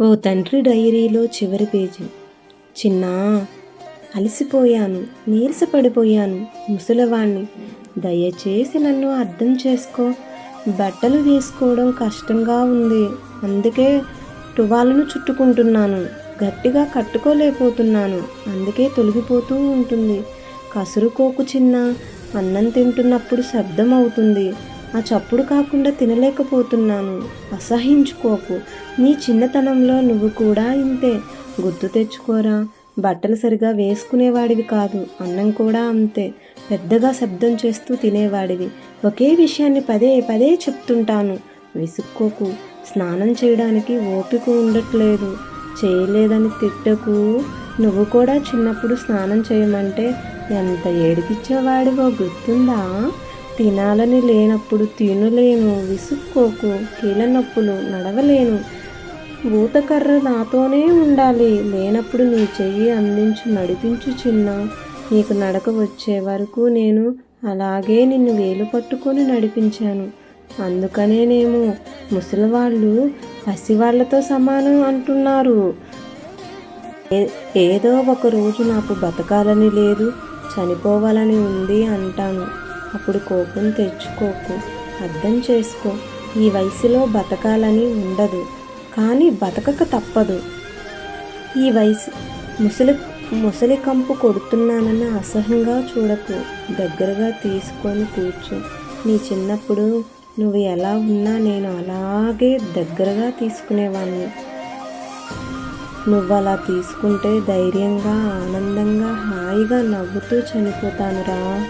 ఓ తండ్రి డైరీలో చివరి పేజీ. చిన్నా అలసిపోయాను నీరసపడిపోయాను ముసలివాణ్ణి. దయచేసి నన్ను అర్థం చేసుకో. బట్టలు వేసుకోవడం కష్టంగా ఉంది. అందుకే టువాలను చుట్టుకుంటున్నాను. గట్టిగా కట్టుకోలేకపోతున్నాను. అందుకే తొలగిపోతూ ఉంటుంది. కసురుకోకు చిన్న అన్నం తింటున్నప్పుడు శబ్దం అవుతుంది ఆ చప్పుడు కాకుండా తినలేకపోతున్నాను. అసహించుకోకు. నీ చిన్నతనంలో నువ్వు కూడా ఇంతే. గుర్తు తెచ్చుకోరా. బట్టలు సరిగా వేసుకునేవాడివి కాదు. అన్నం కూడా అంతే. పెద్దగా శబ్దం చేస్తూ తినేవాడివి. ఒకే విషయాన్ని పదే పదే చెప్తుంటాను. విసుక్కోకు. స్నానం చేయడానికి ఓపిక ఉండట్లేదు. చేయలేదని తిట్టకు. నువ్వు కూడా చిన్నప్పుడు స్నానం చేయమంటే ఎంత ఏడిపించేవాడివో గుర్తుందా? తినాలని లేనప్పుడు తినలేను విసుక్కోకు కీళ్ళనొప్పులు నడవలేను. భూతకర్ర నాతోనే ఉండాలి. లేనప్పుడు నీ చెయ్యి అందించు నడిపించు చిన్న. నీకు నడక వచ్చే వరకు నేను అలాగే నిన్ను వేలు పట్టుకొని నడిపించాను. అందుకనేనేమో ముసలివాళ్ళు పసివాళ్ళతో సమానం అంటున్నారు. ఏ- ఏదో ఒక రోజు నాకు బతకాలని లేదు చనిపోవాలని ఉంది అంటాను. అప్పుడు కోపం తెచ్చుకోకు. అర్థం చేసుకో. ఈ వయసులో బతకాలని ఉండదు. కానీ బతకక తప్పదు. ఈ వయసు ముసలి ముసలి కంపు కొడుతున్నానన్న అసహ్యంగా చూడకు. దగ్గరగా తీసుకొని కూర్చో. నీ చిన్నప్పుడు నువ్వు ఎలా ఉన్నా నేను అలాగే దగ్గరగా తీసుకునేవాడిని నువ్వు అలా తీసుకుంటే ధైర్యంగా ఆనందంగా హాయిగా నవ్వుతూ చనిపోతానురా.